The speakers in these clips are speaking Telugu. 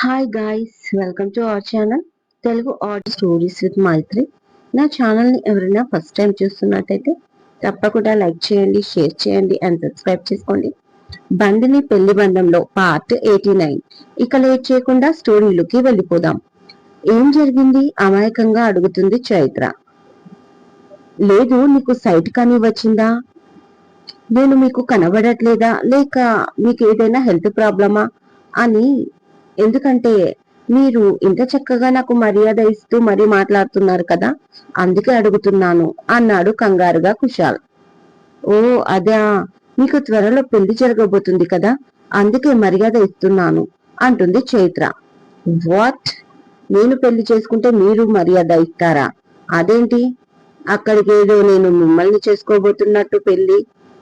Hi guys welcome to our channel Telugu art stories with Maithri నా ఛానల్ని ఎవరైనా ఫస్ట్ టైం చూస్తున్నట్టయితే తప్పకుండా లైక్ చేయండి షేర్ చేయండి అండ్ సబ్స్క్రైబ్ చేసుకోండి. బండిని పెళ్ళి బంధంలో పార్ట్ ఎయిటీ నైన్ ఇక లేట్ చేయకుండా స్టోరీలోకి వెళ్ళిపోదాం. ఏం జరిగింది? అమాయకంగా అడుగుతుంది చైత్ర. లేదు నీకు సైట్ కానీ వచ్చిందా? నేను మీకు కనబడట్లేదా? లేక మీకు ఏదైనా హెల్త్ ప్రాబ్లమా అని ఎందుకంటే మీరు ఇంత చక్కగా నాకు మర్యాద ఇస్తూ మరీ మాట్లాడుతున్నారు కదా అందుకే అడుగుతున్నాను అన్నాడు కంగారుగా కుశాల్. ఓ అదే మీకు త్వరలో పెళ్ళి జరగబోతుంది కదా అందుకే మర్యాద ఇస్తున్నాను అంటుంది చైత్ర. వాట్? నేను పెళ్ళి చేసుకుంటే మీరు మర్యాద ఇస్తారా? అదేంటి? అక్కడికి ఏదో నేను మిమ్మల్ని చేసుకోబోతున్నట్టు పెళ్ళి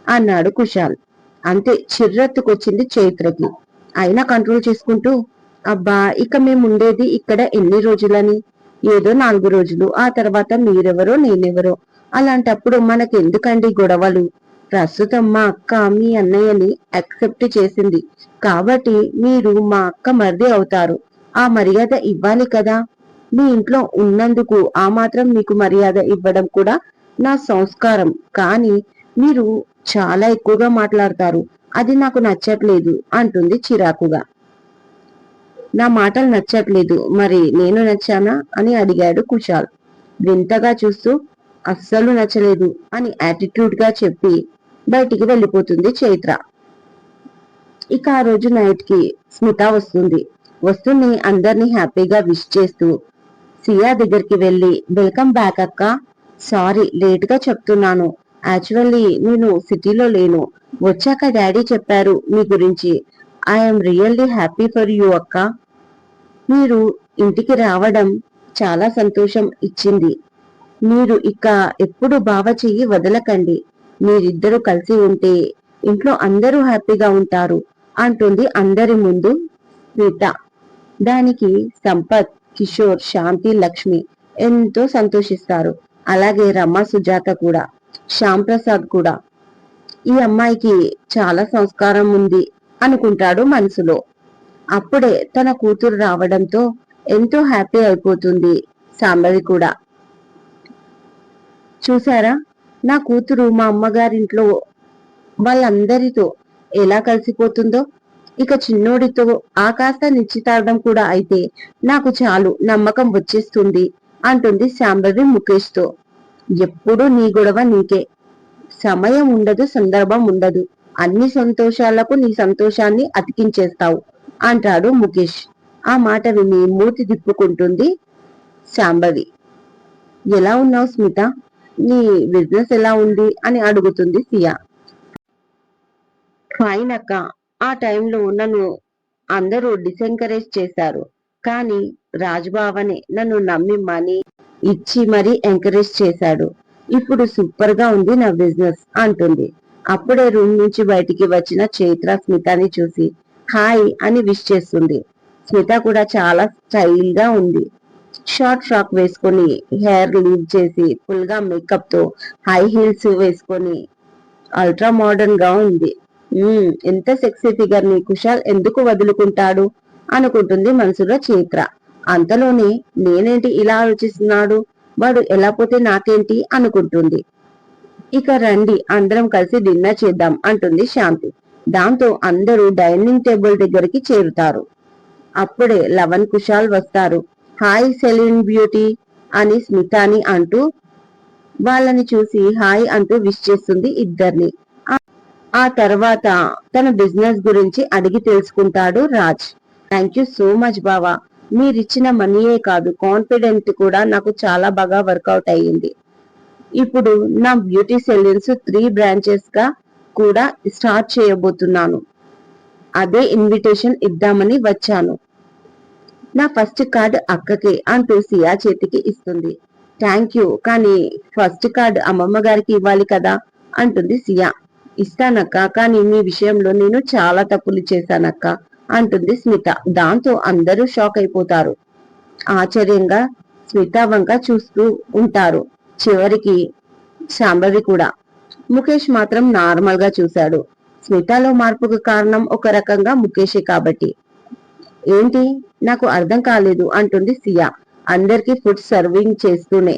అన్నాడు కుశాల్. అంతే చిర్రెత్తుకొచ్చింది చైత్రకి. అయినా కంట్రోల్ చేసుకుంటూ అబ్బా ఇక మేము ఉండేది ఇక్కడ ఎన్ని రోజులని? ఏదో నాలుగు రోజులు ఆ తర్వాత మీరెవరో నేనెవరో. అలాంటప్పుడు మనకి ఎందుకండి గొడవలు? ప్రస్తుతం మా అక్క మీ అన్నయ్యని యాక్సెప్ట్ చేసింది. కాబట్టి మీరు మా అక్క మరిది అవుతారు. ఆ మర్యాద ఇవ్వాలి కదా? మీ ఇంట్లో ఉన్నందుకు ఆ మాత్రం మీకు మర్యాద ఇవ్వడం కూడా నా సంస్కారం. కానీ మీరు చాలా ఎక్కువగా మాట్లాడతారు. అది నాకు నచ్చట్లేదు అంటుంది చిరాకుగా. నా మాటలు నచ్చట్లేదు. మరి నేను నచ్చానా? అని అడిగాడు కుశాల్. వింతగా చూస్తూ అస్సలు నచ్చలేదు అని యాటిట్యూడ్గా చెప్పి బయటికి వెళ్ళిపోతుంది చైత్ర. ఇక ఆ రోజు నైట్కి స్మిత వస్తుంది. వస్తుంది అందరినీ హ్యాపీగా విష్ చేస్తూ సియా దగ్గరికి వెళ్ళి వెల్కమ్ బ్యాక్ అక్క. సారీ లేట్గా చెప్తున్నాను. యాక్చువల్లీ నేను సిటీలో లేను. వచ్చాక డాడీ చెప్పారు మీ గురించి. I'm really happy for you అక్క. మీరు ఇంటికి రావడం చాలా సంతోషం ఇచ్చింది. మీరు ఇక ఎప్పుడు బావ చెయ్యి వదలకండి. మీరిద్దరూ కలిసి ఉంటే ఇంట్లో అందరూ హ్యాపీగా ఉంటారు అంటుంది అందరి ముందు స్మిత దానికి సంపత్ కిషోర్ శాంతి లక్ష్మి ఎంతో సంతోషిస్తారు. అలాగే రమ సుజాత కూడా శ్యామ్ ప్రసాద్ కూడా. ఈ అమ్మాయికి చాలా సంస్కారం ఉంది. అనుకుంటాడు మనసులో. అప్పుడే తన కూతురు రావడంతో ఎంతో హ్యాపీ అయిపోతుంది సాంబవి కూడా. చూసారా నా కూతురు మా అమ్మగారింట్లో వాళ్ళందరితో ఎలా కలిసిపోతుందో? ఇక చిన్నోడితో ఆ కాస్త నిశ్చితార్థం కూడా అయితే నాకు చాలు నమ్మకం వచ్చేస్తుంది అంటుంది శాంభవి ముఖేష్తో. ఎప్పుడూ ఎప్పుడు నీ గొడవ నీకే. సమయం ఉండదు సందర్భం ఉండదు. అన్ని సంతోషాలకు నీ సంతోషాన్ని అతికించేస్తావు అంటాడు ముఖేష్. ఆ మాట విని మూతి తిప్పుకుంటుంది శాంభవి ఎలా ఉన్నావు స్మిత? నీ బిజినెస్ ఎలా ఉంది? అని అడుగుతుంది సియా. ఫైన్ అక్క. ఆ టైంలో నన్ను అందరూ డిసెంకరేజ్ చేశారు. కానీ రాజుబావనే నన్ను నమ్మి మనీ ఇచ్చి మరీ ఎంకరేజ్ చేశాడు. ఇప్పుడు సూపర్గా ఉంది నా బిజినెస్ అంటుంది. అప్పుడే రూమ్ నుంచి బయటికి వచ్చిన చైత్ర స్మితని చూసి హాయ్ అని విష్ చేస్తుంది. స్మిత కూడా చాలా స్టైల్గా ఉంది. షార్ట్ ఫ్రాక్ వేసుకొని హెయిర్ లీవ్ చేసి ఫుల్గా మేకప్తో హై హీల్స్ వేసుకొని అల్ట్రా మోడర్న్గా ఉంది ఎంత సెక్సీ ఫిగర్ని కుషాల్ ఎందుకు వదులుకుంటాడు? అనుకుంటుంది మనసులో చైత్ర. అంతలోనే నేనేంటి ఇలా ఆలోచిస్తున్నాడు? వాడు ఎలా పోతే నాకేంటి? అనుకుంటుంది. ఇక రండి అందరం కలిసి డిన్నర్ చేద్దాం అంటుంది శాంతి. దాంతో అందరూ డైనింగ్ టేబుల్ దగ్గరికి చేరుతారు. అప్పుడే లవన్ కుషాల్ వస్తారు. హాయ్ సెలిన్ బ్యూటీ అని స్మితాని అంటూ వాళ్ళని చూసి హాయ్ అంటూ విష్ చేస్తుంది ఇద్దరిని. ఆ తర్వాత తన బిజినెస్ గురించి అడిగి తెలుసుకుంటాడు Raj. Thank you so much బావా మీరిచ్చిన మనీయే కాదు కాన్ఫిడెంట్ కూడా నాకు చాలా బాగా వర్కౌట్ అయ్యింది. ఇప్పుడు నా బ్యూటీ సెలూన్స్ త్రీ బ్రాంచెస్గా కూడా స్టార్ట్ చేయబోతున్నాను. అదే ఇన్విటేషన్ ఇద్దామని వచ్చాను. నా ఫస్ట్ కార్డ్ అక్కకి అంటూ సియా చేతికి ఇస్తుంది. థ్యాంక్ యూ కానీ ఫస్ట్ కార్డ్ అమ్మమ్మ గారికి ఇవ్వాలి కదా అంటుంది సియా. ఇస్తానక్క కానీ మీ విషయంలో నేను చాలా తప్పులు చేశానక్క అంటుంది స్మిత. దాంతో అందరూ షాక్ అయిపోతారు. ఆశ్చర్యంగా స్మిత వంక చూస్తూ ఉంటారు. చివరికి శాంభవి కూడా. ముఖేష్ మాత్రం నార్మల్గా చూశాడు. స్మితాలో మార్పుకు కారణం ఒక రకంగా ముఖేషే కాబట్టి. ఏంటి? నాకు అర్థం కాలేదు అంటుంది సియా. అందరికి ఫుడ్ సర్వింగ్ చేస్తూనే.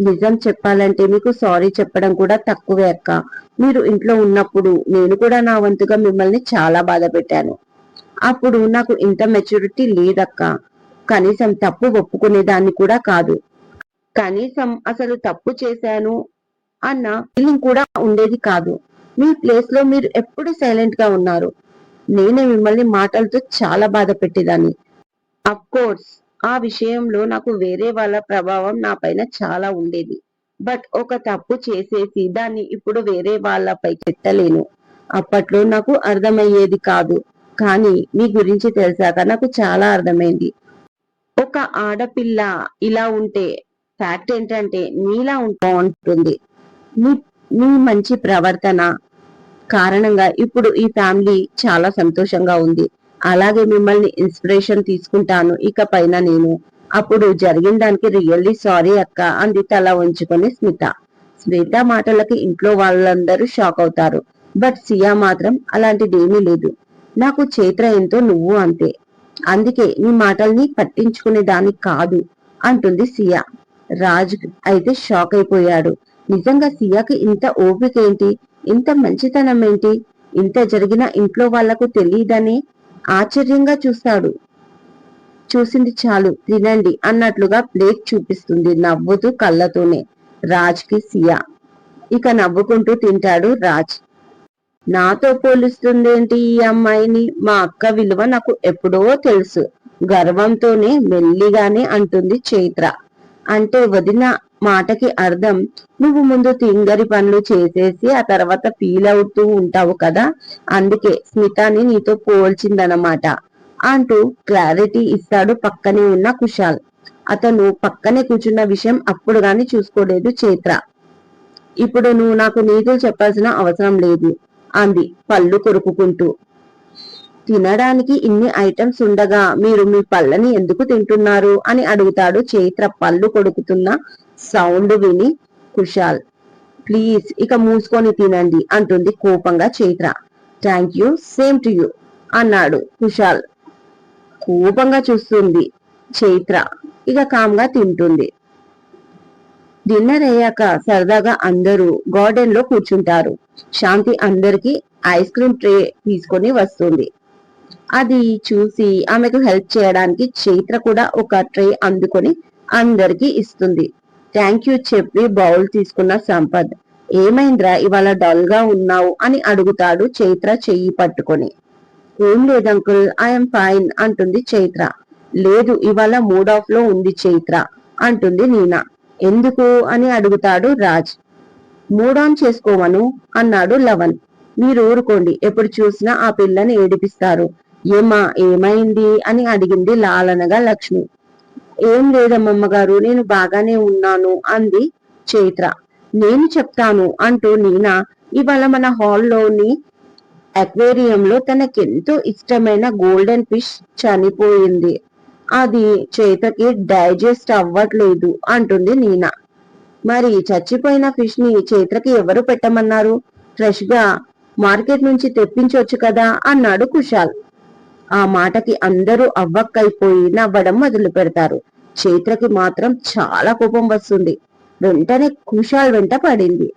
నిజం చెప్పాలంటే మీకు సారీ చెప్పడం కూడా తక్కువే అక్క. మీరు ఇంట్లో ఉన్నప్పుడు నేను కూడా నా వంతుగా మిమ్మల్ని చాలా బాధ పెట్టాను. అప్పుడు నాకు ఇంత మెచ్యూరిటీ లేదక్క. కనీసం తప్పు ఒప్పుకునేదాన్ని కూడా కాదు. కనీసం అసలు తప్పు చేశాను అన్న ఫీలింగ్ కూడా ఉండేది కాదు. మీ ప్లేస్లో మీరు ఎప్పుడు సైలెంట్గా ఉన్నారు? నేనే మిమ్మల్ని మాటలతో చాలా బాధ పెట్టేదాన్ని. అఫ్ కోర్స్ ఆ విషయంలో నాకు వేరే వాళ్ళ ప్రభావం నా పైన చాలా ఉండేది. బట్ ఒక తప్పు చేసేసి దాన్ని ఇప్పుడు వేరే వాళ్ళపై పెట్టలేను. అప్పట్లో నాకు అర్థమయ్యేది కాదు. కానీ మీ గురించి తెలిసాక నాకు చాలా అర్థమైంది. ఒక ఆడపిల్ల ఇలా ఉంటే ఫ్యాక్ట్ ఏంటంటే మీలా ఉంటుంది మీ మీ మంచి ప్రవర్తన కారణంగా ఇప్పుడు ఈ ఫ్యామిలీ చాలా సంతోషంగా ఉంది. అలాగే మిమ్మల్ని ఇన్స్పిరేషన్ తీసుకుంటాను. ఇక పైన నేను అప్పుడు జరిగిన దానికి రియల్లీ సారీ అక్క అంది తల ఉంచుకొని స్మిత. స్మిత మాటలకి ఇంట్లో వాళ్ళందరూ షాక్ అవుతారు. బట్ సియా మాత్రం అలాంటిదేమీ లేదు. నాకు చైత్ర ఎంతో నువ్వు అంతే. అందుకే నీ మాటల్ని పట్టించుకునే దానికి కాదు అంటుంది సియా. రాజ్ అయితే షాక్ అయిపోయాడు. నిజంగా సియాకి ఇంత ఓపిక ఏంటి ఇంత మంచితనం ఏంటి ఇంత జరిగిన ఇంట్లో వాళ్ళకు తెలియదని ఆశ్చర్యంగా చూస్తాడు. చూసింది చాలు తినండి అన్నట్లుగా ప్లేట్ చూపిస్తుంది నవ్వుతూ కళ్ళతోనే రాజ్కి సియా. ఇక నవ్వుకుంటూ తింటాడు రాజ్. నాతో పోలుస్తుందేంటి ఈ అమ్మాయిని? మా అక్క విలువ నాకు ఎప్పుడో తెలుసు. గర్వంతోనే మెల్లిగానే అంటుంది చైత్ర. అంటే వదిన మాటకి అర్థం. నువ్వు ముందు తింగరి పనులు చేసేసి ఆ తర్వాత ఫీల్ అవుతూ ఉంటావు కదా? అందుకే స్మితాని నీతో పోల్చిందనమాట అంటూ క్లారిటీ ఇస్తాడు పక్కనే ఉన్న కుషాల్ అతను పక్కనే కూర్చున్న విషయం అప్పుడు గాని చూసుకోలేదు చేత్ర ఇప్పుడు నువ్వు నాకు నీతులు చెప్పాల్సిన అవసరం లేదు అంది పళ్ళు కొరుకుకుంటూ. తినడానికి ఇన్ని ఐటమ్స్ ఉండగా మీరు మీ పళ్ళని ఎందుకు తింటున్నారు? అని అడుగుతాడు చైత్ర పళ్ళు కొడుకుతున్న సౌండ్ విని కుషాల్ ప్లీజ్ ఇక మూసుకొని తినండి అంటుంది కోపంగా Chaitra. Thank you same to you అన్నాడు కుషాల్ కోపంగా చూస్తుంది చైత్ర. ఇక కామ్గా తింటుంది. డిన్నర్ అయ్యాక సరదాగా అందరూ గార్డెన్లో కూర్చుంటారు. శాంతి అందరికి ఐస్ క్రీమ్ ట్రే తీసుకొని వస్తుంది. అది చూసి ఆమెకు హెల్ప్ చేయడానికి చైత్ర కూడా ఒక ట్రే అందుకొని అందరికి ఇస్తుంది. థ్యాంక్ యూ చెప్పి బౌల్ తీసుకున్న సంపద్. ఏమైంద్రా ఇవాళ డల్గా ఉన్నావు అని అడుగుతాడు చైత్ర చెయ్యి పట్టుకొని. ఏం లేదు అంకుల్ ఐఎమ్ ఫైన్ అంటుంది చైత్ర. లేదు ఇవాళ మూడ్ ఆఫ్లో ఉంది చైత్ర అంటుంది నీనా. ఎందుకు అని అడుగుతాడు రాజ్. మూడ్ ఆన్ చేసుకోమను అన్నాడు లవన్ మీరు ఊరుకోండి ఎప్పుడు చూసినా ఆ పిల్లని ఏడిపిస్తారు. ఏమా ఏమైంది? అని అడిగింది లాలనగా లక్ష్మి. ఏం లేదమ్మమ్మ గారు నేను బాగానే ఉన్నాను అంది చైత్ర. నేను చెప్తాను అంటూ నీనా ఇవాళ మన హాల్లోని అక్వేరియంలో తనకెంతో ఇష్టమైన గోల్డెన్ ఫిష్ చనిపోయింది. అది చేతకి డైజెస్ట్ అవ్వట్లేదు అంటుంది నీనా. మరి చచ్చిపోయిన ఫిష్ని చేతకి ఎవరు పెట్టమన్నారు? ఫ్రెష్గా మార్కెట్ నుంచి తెప్పించవచ్చు కదా? అన్నాడు కుశాల్. ఆ మాటకి అందరూ అవ్వక్కైపోయి నవ్వడం మొదలు పెడతారు. చైత్రకి మాత్రం చాలా కోపం వస్తుంది. వెంటనే కుషాల్ వెంట పడింది.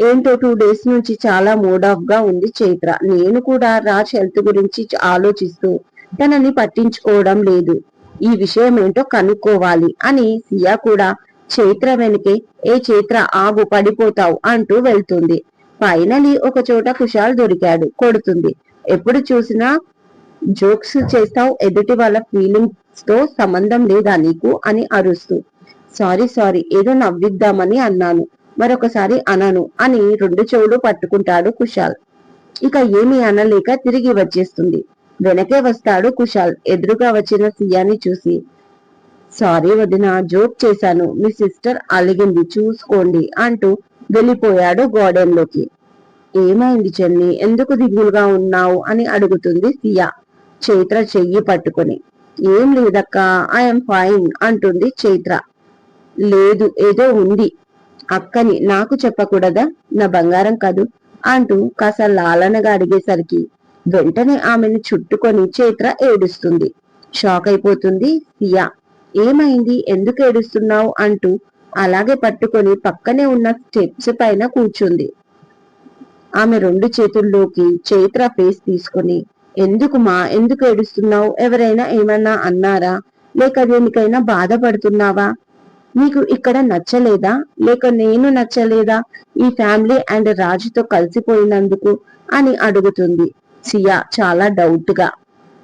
ఏంటో టూ డేస్ నుంచి చాలా మూడ్ ఆఫ్గా ఉంది చైత్ర. నేను కూడా రాజ్ హెల్త్ గురించి ఆలోచిస్తూ తనని పట్టించుకోవడం లేదు. ఈ విషయం ఏంటో కనుక్కోవాలి అని సియా కూడా చైత్ర వెనకే ఏ చైత్ర ఆగు పడిపోతావు అంటూ వెళ్తుంది. ఫైనలీ ఒక చోట కుషాల్ దొరికాడు కొడుతుంది. ఎప్పుడు చూసినా జోక్స్ చేస్తావు ఎదుటి వాళ్ళ ఫీలింగ్స్తో సంబంధం లేదా నీకు? అని అరుస్తూ. సారీ సారీ ఏదో నవ్విద్దామని అన్నాను. మరొకసారి అనను అని రెండు చెవులు పట్టుకుంటాడు కుషాల్ ఇక ఏమీ అనలేక తిరిగి వచ్చేస్తుంది. వెనకే వస్తాడు కుషాల్ ఎదురుగా వచ్చిన సియాని చూసి. సారీ వదిన జోక్ చేశాను మీ సిస్టర్ అలిగింది చూసుకోండి అంటూ వెళ్ళిపోయాడు గార్డెన్లోకి ఏమైంది చెన్ని ఎందుకు దిగులుగా ఉన్నావు అని అడుగుతుంది సియా. చైత్ర చెయ్యి పట్టుకుని. ఏం లేదక్క ఐఎమ్ ఫైన్ అంటుంది చైత్ర. లేదు ఏదో ఉంది. అక్కని నాకు చెప్పకూడదా? నా బంగారం కాదు అంటూ కాస్త లాలనగా అడిగేసరికి వెంటనే ఆమెను చుట్టుకొని చైత్ర ఏడుస్తుంది. షాక్ అయిపోతుంది? సియా ఏమైంది? ఎందుకు ఏడుస్తున్నావు? అంటూ అలాగే పట్టుకొని పక్కనే ఉన్న స్టెప్స్ పైన కూర్చుంది. ఆమె రెండు చేతుల్లోకి చైత్ర ఫేస్ తీసుకొని ఎందుకు మా ఎందుకు ఏడుస్తున్నావు? ఎవరైనా ఏమన్నా అన్నారా? లేక దేనికైనా బాధపడుతున్నావా? నీకు ఇక్కడ నచ్చలేదా? లేక నేను నచ్చలేదా? ఈ ఫ్యామిలీ అండ్ రాజుతో కలిసిపోయినందుకు అని అడుగుతుంది. సియా చాలా డౌట్గా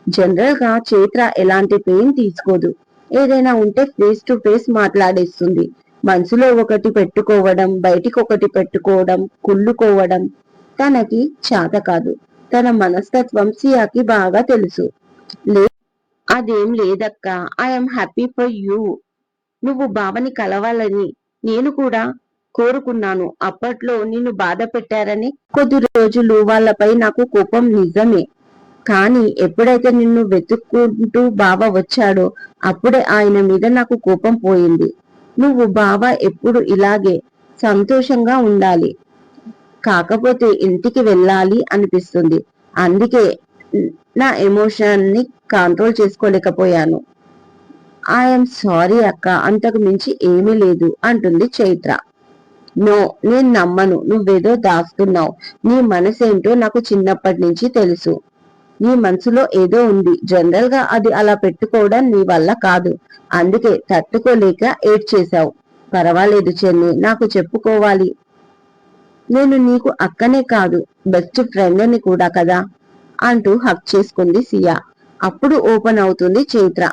జనరల్గా చైత్ర ఎలాంటి పెయిన్ తీసుకోదు. ఏదైనా ఉంటే ఫేస్ టు ఫేస్ మాట్లాడేస్తుంది. మనసులో ఒకటి పెట్టుకోవడం బయటికి ఒకటి పెట్టుకోవడం కుళ్ళుకోవడం తనకి చేత కాదు. తన మనస్తత్వం సియాకి బాగా తెలుసు. అదేం లేదక్క. ఐఎమ్ హ్యాపీ ఫర్ యూ నువ్వు బావని కలవాలని నేను కూడా కోరుకున్నాను. అప్పట్లో నిన్ను బాధ పెట్టారని కొద్ది రోజులు వాళ్ళపై నాకు కోపం నిజమే. కానీ ఎప్పుడైతే నిన్ను వెతుక్కుంటూ బావ వచ్చాడో అప్పుడే ఆయన మీద నాకు కోపం పోయింది. నువ్వు బావ ఎప్పుడు ఇలాగే సంతోషంగా ఉండాలి. కాకపోతే ఇంటికి వెళ్ళాలి అనిపిస్తుంది. అందుకే నా ఎమోషన్ని కంట్రోల్ చేసుకోలేకపోయాను. ఐఎమ్ సారీ అక్క అంతకు మించి ఏమీ లేదు అంటుంది చైత్ర. నో నేను నమ్మను నువ్వేదో దాస్తున్నావు. నీ మనసేంటో నాకు చిన్నప్పటి నుంచి తెలుసు. నీ మనసులో ఏదో ఉంది. జనరల్గా అది అలా పెట్టుకోవడం నీ వల్ల కాదు. అందుకే తట్టుకోలేక ఏడ్చేశావు. పర్వాలేదు చెన్ని నాకు చెప్పుకోవాలి. నేను నీకు అక్కనే కాదు బెస్ట్ ఫ్రెండ్ అని కూడా కదా? అంటూ హక్ చేసుకుంది సియా. అప్పుడు ఓపెన్ అవుతుంది చైత్ర.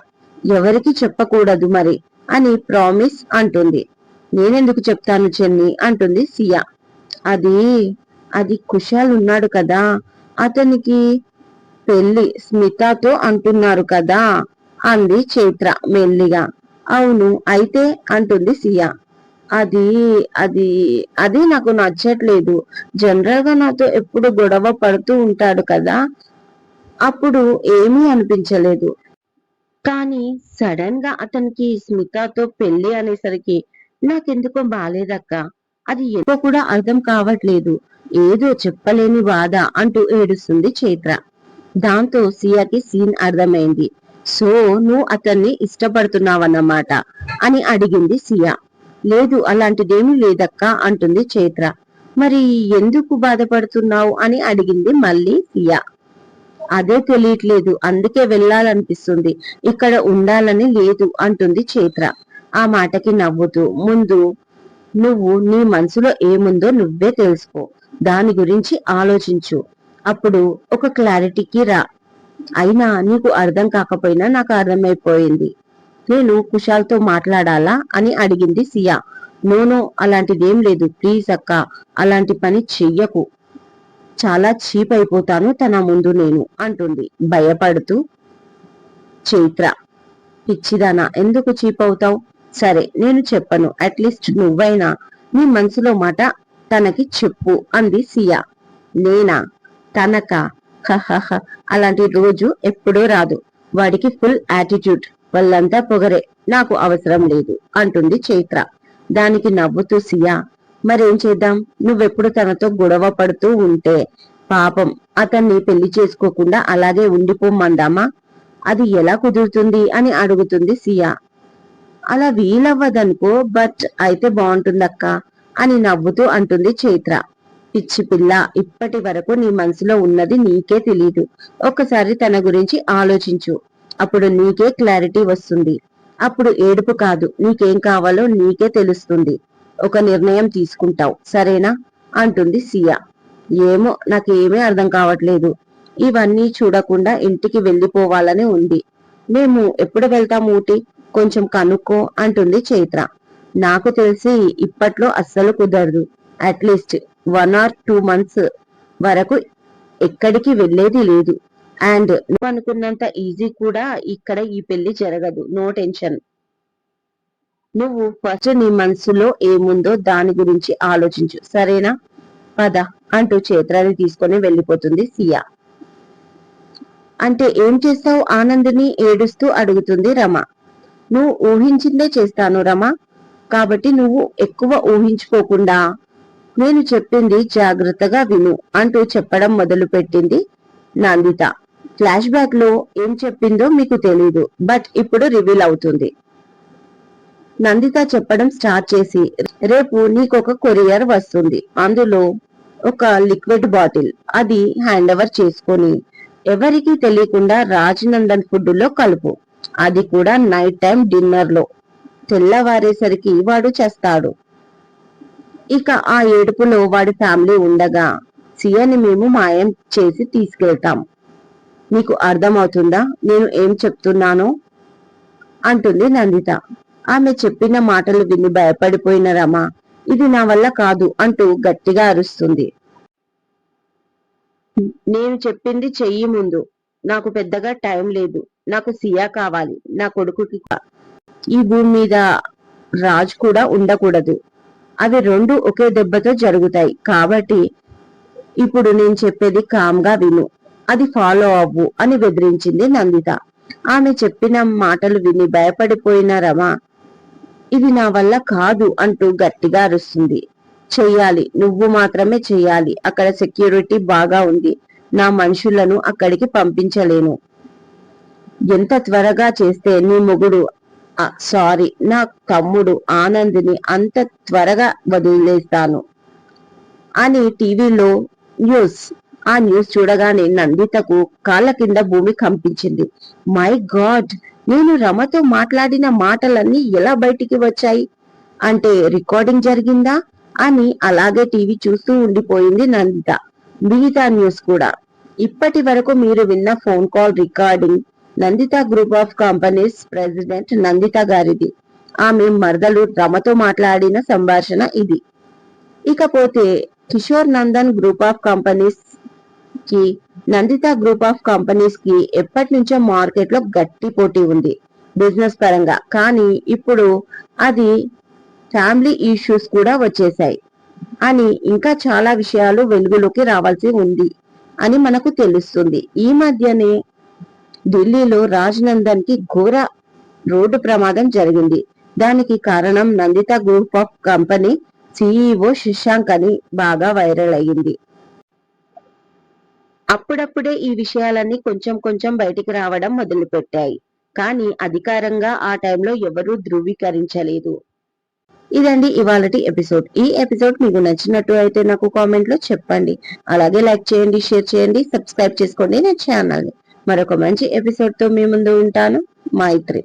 ఎవరికి చెప్పకూడదు మరి అని ప్రామిస్ అంటుంది. నేనెందుకు చెప్తాను చెన్ని? అంటుంది సియా. అది అది కుషాల్ ఉన్నాడు కదా? అతనికి పెళ్ళి స్మితతో అంటున్నారు కదా? అంది చైత్ర మెల్లిగా. అవును అయితే అంటుంది సియా. అది అది అది నాకు నచ్చట్లేదు. జనరల్గా నాతో ఎప్పుడు గొడవ పడుతూ ఉంటాడు కదా అప్పుడు ఏమీ అనిపించలేదు. కానీ సడన్గా అతనికి స్మితతో పెళ్ళి అనేసరికి నాకెందుకో బాలేదక్క. అది ఎక్కువ కూడా అర్థం కావట్లేదు. ఏదో చెప్పలేని బాధ అంటూ ఏడుస్తుంది చైత్ర. దాంతో సియాకి సీన్ అర్థమైంది. సో నువ్వు అతన్ని ఇష్టపడుతున్నావన్నమాట అని అడిగింది సియా. లేదు అలాంటిదేమీ లేదక్క అంటుంది చైత్ర. మరి ఎందుకు బాధపడుతున్నావు అని అడిగింది మళ్ళీ సియా అదే తెలియట్లేదు అందుకే వెళ్ళాలనిపిస్తుంది. ఇక్కడ ఉండాలని లేదు అంటుంది చైత్ర. ఆ మాటకి నవ్వుతూ ముందు నువ్వు నీ మనసులో ఏముందో నువ్వే తెలుసుకో. దాని గురించి ఆలోచించు. అప్పుడు ఒక క్లారిటీకి రా. అయినా నీకు అర్థం కాకపోయినా నాకు అర్థమైపోయింది. నేను కుశాల్తో మాట్లాడాలా అని అడిగింది సియా. నోనో అలాంటిదేం లేదు. ప్లీజ్ అక్క అలాంటి పని చెయ్యకు. చాలా చీప్ అయిపోతాను తన ముందు నేను అంటుంది. భయపడుతూ చైత్ర. పిచ్చిదానా ఎందుకు చీప్ అవుతావు? సరే నేను చెప్పను. అట్లీస్ట్ నువ్వైనా నీ మనసులో మాట తనకి చెప్పు అంది సియా. నేనా? తనక? హ. అలాంటి రోజు ఎప్పుడూ రాదు. వాడికి ఫుల్ యాటిట్యూడ్. వాళ్ళంతా పొగరే నాకు అవసరం లేదు అంటుంది చైత్ర. దానికి నవ్వుతూ సియా మరేం చేద్దాం? నువ్వెప్పుడు తనతో గొడవ పడుతూ ఉంటే పాపం అతన్ని పెళ్ళి చేసుకోకుండా అలాగే ఉండిపోమందామా? అది ఎలా కుదురుతుంది అని అడుగుతుంది సియా. అలా వీలవ్వదనుకో బట్ అయితే బాగుంటుందక్క అని నవ్వుతూ అంటుంది చైత్ర. పిచ్చి పిల్ల ఇప్పటి వరకు నీ మనసులో ఉన్నది నీకే తెలీదు. ఒక్కసారి తన గురించి ఆలోచించు. అప్పుడు నీకే క్లారిటీ వస్తుంది. అప్పుడు ఏడుపు కాదు నీకేం కావాలో నీకే తెలుస్తుంది. ఒక నిర్ణయం తీసుకుంటావు సరేనా? అంటుంది సియా. ఏమో నాకేమీ అర్థం కావట్లేదు. ఇవన్నీ చూడకుండా ఇంటికి వెళ్ళిపోవాలని ఉంది. మేము ఎప్పుడు వెళ్తాం ఊటి? కొంచెం కనుక్కో అంటుంది చైత్ర. నాకు తెలిసి ఇప్పట్లో అస్సలు కుదరదు. At least one or two months వరకు ఎక్కడికి వెళ్ళేది లేదు. అండ్ నువ్వు అనుకున్నంత ఈజీ కూడా ఇక్కడ ఈ పెళ్ళి జరగదు. నో టెన్షన్ నువ్వు ఫస్ట్ నీ మనసులో ఏముందో దాని గురించి ఆలోచించు. సరేనా? పద. అంటూ చేత్రాన్ని తీసుకొని వెళ్ళిపోతుంది సియా. అంటే ఏం చేస్తావు? ఆనందిని ఏడుస్తూ అడుగుతుంది రమ. నువ్వు ఊహించిందే చేస్తాను రమ. కాబట్టి నువ్వు ఎక్కువ ఊహించుకోకుండా నేను చెప్పింది జాగ్రత్తగా విను అంటూ చెప్పడం మొదలు పెట్టింది నందిత. ఫ్లాష్ బ్యాక్లో ఏం చెప్పిందో మీకు తెలీదు బట్ ఇప్పుడు రివీల్ అవుతుంది. నందిత చెప్పడం స్టార్ట్ చేసి రేపు నీకు ఒక కొరియర్ వస్తుంది. అందులో ఒక లిక్విడ్ బాటిల్ అది హ్యాండ్ ఓవర్ చేసుకొని ఎవరికి తెలియకుండా రాజనందన్ ఫుడ్లో కలుపు. అది కూడా నైట్ టైం డిన్నర్లో. తెల్లవారేసరికి వాడు చేస్తాడు. ఇక ఆ ఏడుపులో వాడి ఫ్యామిలీ ఉండగా సియని మేము మాయం చేసి తీసుకెళ్తాం. నీకు అర్థమవుతుందా? నేను ఏం చెప్తున్నానో? అంటుంది నందిత. ఆమె చెప్పిన మాటలు విని భయపడిపోయిన రమ ఇది నా వల్ల కాదు అంటూ గట్టిగా అరుస్తుంది. నేను చెప్పింది చెయ్యి ముందు. నాకు పెద్దగా టైం లేదు. నాకు సియా కావాలి. నా కొడుకుకి ఈ భూమి మీద రాజ్ కూడా ఉండకూడదు. అవి రెండు ఒకే దెబ్బతో జరుగుతాయి. కాబట్టి ఇప్పుడు నేను చెప్పేది కామ్గా విను. అది ఫాలో అవ్వు అని బెదిరించింది నందిత. ఆమె చెప్పిన మాటలు విని భయపడిపోయిన రమ ఇది నా వల్ల కాదు అంటూ గట్టిగా అరుస్తుంది. చెయ్యాలి నువ్వు మాత్రమే చెయ్యాలి అక్కడ సెక్యూరిటీ బాగా ఉంది నా మనుషులను అక్కడికి పంపించలేను. ఎంత త్వరగా చేస్తే నీ మొగుడు సారీ నా తమ్ముడు ఆనంద్ని అంత త్వరగా వదిలేస్తాను. అని టీవీలో న్యూస్ ఆ న్యూస్ చూడగానే నందితకు కాళ్ళ కింద భూమి కంపించింది. My God! నేను రమతో మాట్లాడిన మాటలన్నీ ఎలా బయటికి వచ్చాయి? అంటే రికార్డింగ్ జరిగిందా? అని అలాగే టీవీ చూస్తూ ఉండిపోయింది నందిత. మిగతా న్యూస్ కూడా. ఇప్పటి వరకు మీరు విన్న phone call recording Nandita group of companies president Nandita గారిది. ఆమె మరదలు రమతో మాట్లాడిన సంభాషణ ఇది. ఇకపోతే Kishore Nandan group of companies కి నందిత గ్రూప్ ఆఫ్ కంపెనీస్కి ఎప్పటి నుంచో మార్కెట్లో గట్టి పోటీ ఉంది. బిజినెస్ పరంగా. కానీ ఇప్పుడు అది ఫ్యామిలీ ఇష్యూస్ కూడా వచ్చేసాయి అని ఇంకా చాలా విషయాలు వెలుగులోకి రావాల్సి ఉంది అని మనకు తెలుస్తుంది. ఈ మధ్యనే ఢిల్లీలో రాజ్నందన్కి ఘోర రోడ్డు ప్రమాదం జరిగింది. దానికి కారణం Nandita group of company CEO Shashank అని బాగా వైరల్ అయ్యింది. అప్పుడప్పుడే ఈ విషయాలన్నీ కొంచెం కొంచెం బయటికి రావడం మొదలుపెట్టాయి. కానీ అధికారంగా ఆ టైంలో ఎవరూ ధృవీకరించలేదు. ఇదండి ఇవాళటి ఎపిసోడ్. ఈ ఎపిసోడ్ మీకు నచ్చినట్టు అయితే నాకు కామెంట్లో చెప్పండి. అలాగే లైక్ చేయండి షేర్ చేయండి సబ్స్క్రైబ్ చేసుకోండి నా ఛానల్ మరొక మంచి ఎపిసోడ్తో మీ ముందు ఉంటాను. మైత్రి.